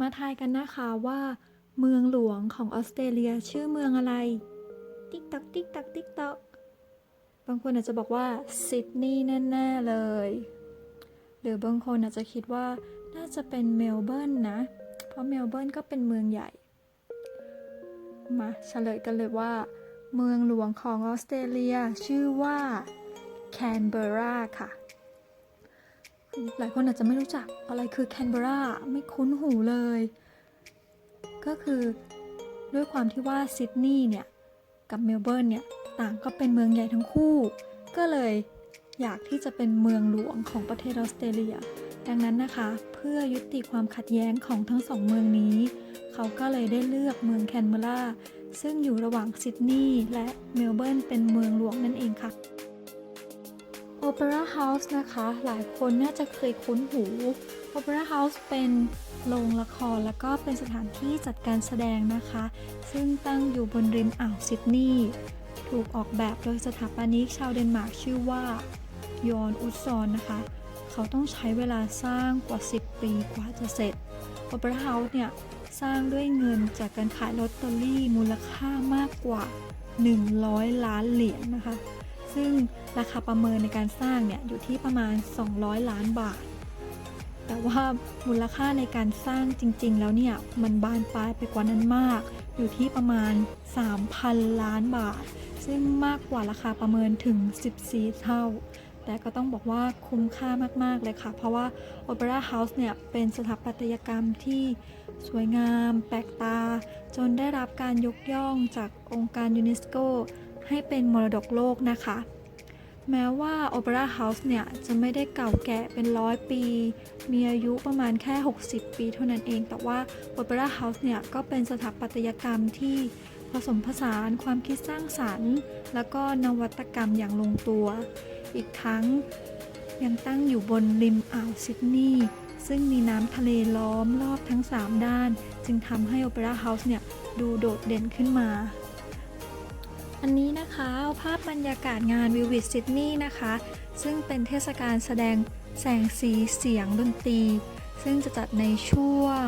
มาทายกันนะคะว่า เมืองหลวงของออสเตรเลียชื่อเมืองอะไร ติ๊กตักติ๊กตักติ๊กตักบางคนอาจจะบอกว่าซิดนีย์แน่ๆเลย หรือบางคนอาจจะคิดว่าน่าจะเป็นเมลเบิร์นนะ เพราะเมลเบิร์นก็เป็นเมืองใหญ่ มาเฉลยกันเลยว่า เมืองหลวงของออสเตรเลียชื่อว่าแคนเบราค่ะ หลายคนอาจจะไม่รู้จักอะไรคือแคนเบราไม่คุ้นหูเลย ก็คือด้วยความที่ว่าซิดนีย์เนี่ยกับเมลเบิร์นเนี่ยต่างก็เป็นเมืองใหญ่ทั้งคู่ ก็เลยอยากที่จะเป็นเมืองหลวงของประเทศออสเตรเลีย ดังนั้นนะคะ เพื่อยุติความขัดแย้งของทั้งสองเมืองนี้ เขาก็เลยได้เลือกเมืองแคนเบราซึ่งอยู่ระหว่างซิดนีย์และเมลเบิร์นเป็นเมืองหลวงนั่นเองค่ะ Opera House นะคะ หลายคนน่าจะเคยคุ้นหู Opera House เป็นโรงละครแล้วก็เป็นสถานที่จัดการแสดงนะคะ ซึ่งตั้งอยู่บนริมอ่าวซิดนีย์ถูกออกแบบโดยสถาปนิกชาวเดนมาร์กชื่อว่ายอนอุซอนนะคะ เขาต้องใช้เวลาสร้างกว่า 10 ปีกว่าจะเสร็จ Opera House เนี่ย สร้างด้วยเงินจากการขายลอตเตอรี่มูลค่ามากกว่า 100 ล้านเหรียญนะคะ ซึ่งราคาประเมินในการสร้างเนี่ยอยู่ที่ประมาณ 200 ล้านบาท แต่ว่ามูลค่าในการสร้างจริง ๆ แล้วเนี่ยมันบานปลายไปกว่านั้นมาก อยู่ที่ประมาณ 3,000 ล้านบาท ซึ่งมากกว่าราคาประเมินถึง 14 เท่า แต่ก็ต้องบอกว่าคุ้มค่ามาก ๆ เลยค่ะ เพราะว่า Opera House เนี่ยเป็นสถาปัตยกรรมที่สวยงาม แปลกตา จนได้รับการยกย่องจากองค์การยูเนสโก ให้เป็นมรดกโลกนะคะ แม้ว่า Opera House เนี่ย จะไม่ได้เก่าแก่เป็นร้อยปี มีอายุประมาณแค่ 60 ปีเท่านั้นเอง แต่ว่า Opera House เนี่ย ก็เป็นสถาปัตยกรรมที่ผสมผสานความคิดสร้างสรรค์ แล้วก็นวัตกรรมอย่างลงตัว อีกทั้งยังตั้งอยู่บนริมอ่าวซิดนีย์ซึ่งมีน้ำทะเลล้อมรอบทั้ง 3 ด้าน จึงทำให้ Opera House เนี่ย ดูโดดเด่นขึ้นมา อันนี้นะคะเอาภาพบรรยากาศงานวิวิ t ซิดนีย์นะคะ ซึ่งเป็นเทศกาลแสดงแสงสีเสียงดนตรี ซึ่งจะจัดในช่วง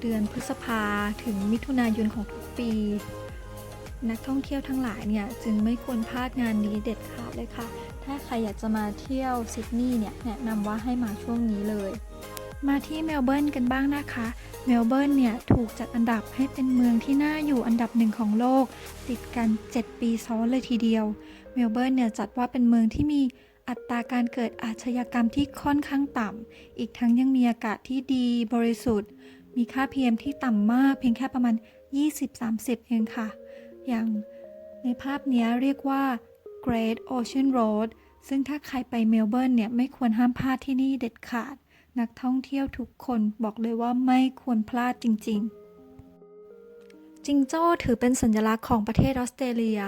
เดือนพฤษภาถึงมิถุนายนของทุกปี นักท่องเที่ยวทั้งหลายเนี่ย จึงไม่ควรพลาดงานนี้เด็ดขาดเลยค่ะ ถ้าใครอยากจะมาเที่ยวซิดนีย์เนี่ย แนะนำว่าให้มาช่วงนี้เลย มาที่เมลเบิร์นกันบ้างนะคะ เมลเบิร์นเนี่ยถูกจัดอันดับให้เป็นเมืองที่น่าอยู่อันดับหนึ่งของโลก ติดกัน 7 ปีซ้อนเลยทีเดียว เมลเบิร์นเนี่ยจัดว่าเป็นเมืองที่มีอัตราการเกิดอาชญากรรมที่ค่อนข้างต่ำ อีกทั้งยังมีอากาศที่ดีบริสุทธิ์ มีค่า PM ที่ต่ำมากเพียงแค่ประมาณ 20-30 เองค่ะ อย่างในภาพนี้เรียกว่า Great Ocean Road ซึ่งถ้าใครไปเมลเบิร์นเนี่ยไม่ควรห้ามพลาดที่นี่เด็ดขาด นักท่องเที่ยวทุกคนบอกเลยว่าไม่ควรพลาดจริง ๆ จิงโจ้ถือเป็นสัญลักษณ์ของประเทศออสเตรเลีย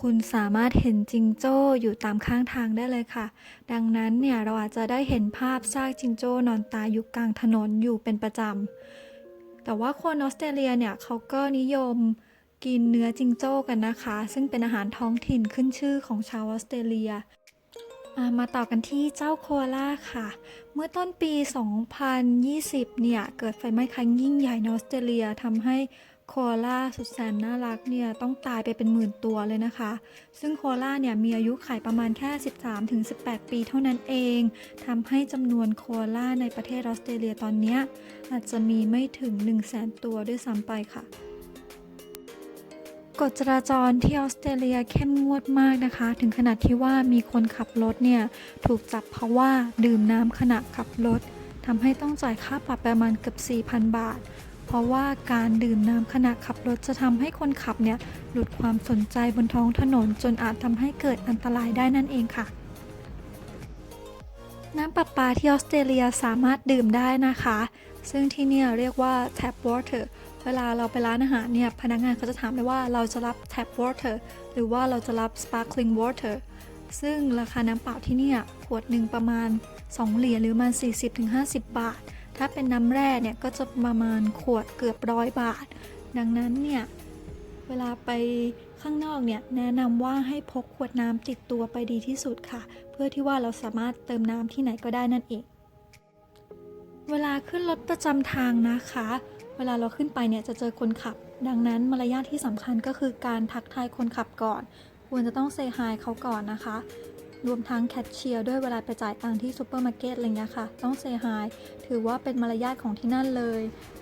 คุณสามารถเห็นจิงโจ้อยู่ตามข้างทางได้เลยค่ะ ดังนั้นเนี่ยเราอาจจะได้เห็นภาพซากจิงโจ้นอนตายอยู่กลางถนนอยู่เป็นประจำ แต่ว่าคนออสเตรเลียเนี่ยเขาก็นิยมกินเนื้อจิงโจ้กันนะคะ ซึ่งเป็นอาหารท้องถิ่นขึ้นชื่อของชาวออสเตรเลีย มาต่อกันที่เจ้าโคอาล่าค่ะ เมื่อต้นปี 2020 เนี่ย เกิดไฟไหม้ครั้งยิ่งใหญ่ในออสเตรเลียทำให้โคอาล่าสุดแสนน่ารักเนี่ย ต้องตายไปเป็นหมื่นตัวเลยนะคะ ซึ่งโคอาล่าเนี่ย มีอายุไขประมาณแค่ 13-18 ปีเท่านั้นเองทำให้จำนวนโคอาล่าในประเทศออสเตรเลียตอนนี้อาจจะมีไม่ถึง 100,000 ตัวด้วยซ้ำไปค่ะ กฎจราจรที่ออสเตรเลียเข้มงวดมากนะคะ ถึงขนาดที่ว่ามีคนขับรถเนี่ย ถูกจับเพราะว่าดื่มน้ำขณะขับรถทำให้ต้องจ่ายค่าปรับประมาณเกือบ 4,000 บาท เพราะว่าการดื่มน้ำขณะขับรถจะทำให้คนขับเนี่ย หลุดความสนใจบนท้องถนนจนอาจทำให้เกิดอันตรายได้นั่นเองค่ะ น้ำประปาที่ออสเตรเลียสามารถดื่มได้นะคะ ซึ่งที่นี่เรียกว่า tap water เวลาเราไปร้านอาหารเนี่ย พนักงานเขาจะถามเลยว่าเราจะรับ tap water หรือว่าเราจะรับ sparkling water ซึ่งราคาน้ำเปล่าที่นี่ขวดหนึ่งประมาณ 2 เหรียญหรือประมาณ 40-50 บาท ถ้าเป็นน้ำแร่เนี่ย ก็จะประมาณขวดเกือบร้อยบาท ดังนั้นเนี่ย เวลาไปข้างนอกเนี่ย แนะนำว่าให้พกขวดน้ำติดตัวไปดีที่สุดค่ะ เพื่อที่ว่าเราสามารถเติมน้ำที่ไหนก็ได้นั่นเอง เวลาขึ้นรถประจำทางนะคะ เวลาเราขึ้นไปเนี่ยจะเจอคนขับ ดังนั้นมารยาทที่สำคัญก็คือการทักทายคนขับก่อน ควรจะต้องเซฮายเขาก่อนนะคะ รวมทั้งแคชเชียร์ด้วยเวลาไปจ่ายตังค์ที่ซูเปอร์มาร์เก็ตอะไรเงี้ยค่ะ ต้องเซฮายถือว่าเป็นมารยาทของที่นั่นเลย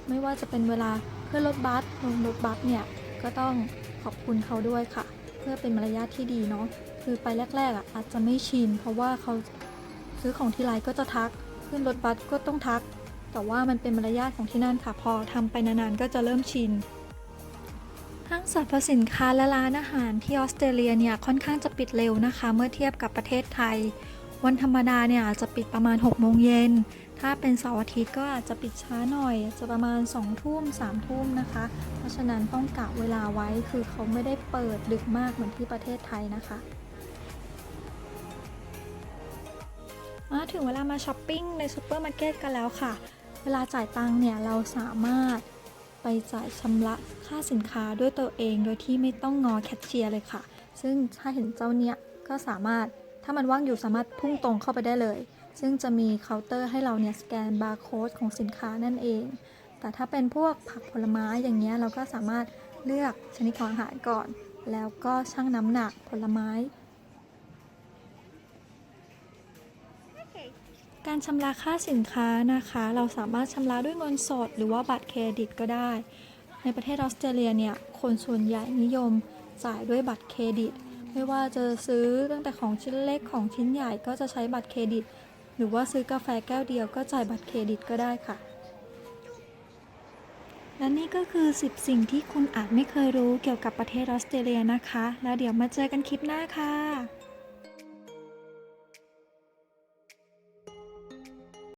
ไม่ว่าจะเป็นเวลาขึ้นรถบัสลงรถบัสเนี่ยก็ต้องขอบคุณเขาด้วยค่ะ เพื่อเป็นมารยาทที่ดีเนาะคือไปแรกๆอะอาจจะไม่ชินเพราะว่าเขาซื้อของที่ไรก็จะทัก ขึ้นรถบัสก็ต้องทัก แต่ว่ามันเป็นมารยาทของที่นั่นค่ะ พอทำไปนานๆก็จะเริ่มชิน ห้างสรรพสินค้าและร้านอาหารที่ออสเตรเลียเนี่ยค่อนข้างจะปิดเร็วนะคะ เมื่อเทียบกับประเทศไทย วันธรรมดาเนี่ยอาจจะปิดประมาณ6โมงเย็น ถ้าเป็นเสาร์อาทิตย์ก็อาจจะปิดช้าหน่อยจจะประมาณ2ทุ่ม3ทุ่มนะคะ เพราะฉะนั้นต้องกะเวลาไว้คือเขาไม่ได้เปิดดึกมากเหมือนที่ประเทศไทยนะคะมาถึงเวลามาช้อปปิ้งในซูเปอร์มาร์เก็ตกันแล้วค่ะ เวลาจ่ายตังค์เนี่ยเราสามารถไปจ่ายชำระค่าสินค้าด้วยตัวเอง โดยที่ไม่ต้องงอแคชเชียร์เลยค่ะ ซึ่งถ้าเห็นเจ้าเนี้ยก็สามารถถ้ามันว่างอยู่สามารถพุ่งตรงเข้าไปได้เลย ซึ่งจะมีเคาน์เตอร์ให้เราเนี่ยสแกนบาร์โค้ดของสินค้านั่นเอง แต่ถ้าเป็นพวกผักผลไม้อย่างเงี้ยเราก็สามารถเลือกชนิดของอาหารก่อน แล้วก็ชั่งน้ำหนักผลไม้ การชำระค่าสินค้านะคะ เราสามารถชำระด้วยเงินสด หรือว่าบัตรเครดิตก็ได้ ในประเทศออสเตรเลียเนี่ยคนส่วนใหญ่นิยมจ่ายด้วยบัตรเครดิต ไม่ว่าจะซื้อตั้งแต่ของชิ้นเล็กของชิ้นใหญ่ก็จะใช้บัตรเครดิต หรือว่าซื้อกาแฟแก้วเดียวก็จ่ายบัตรเครดิตก็ได้ค่ะ และนี่ก็คือ 10 สิ่งที่คุณอาจไม่เคยรู้เกี่ยวกับประเทศออสเตรเลียนะคะ แล้วเดี๋ยวมาเจอกันคลิปหน้าค่ะ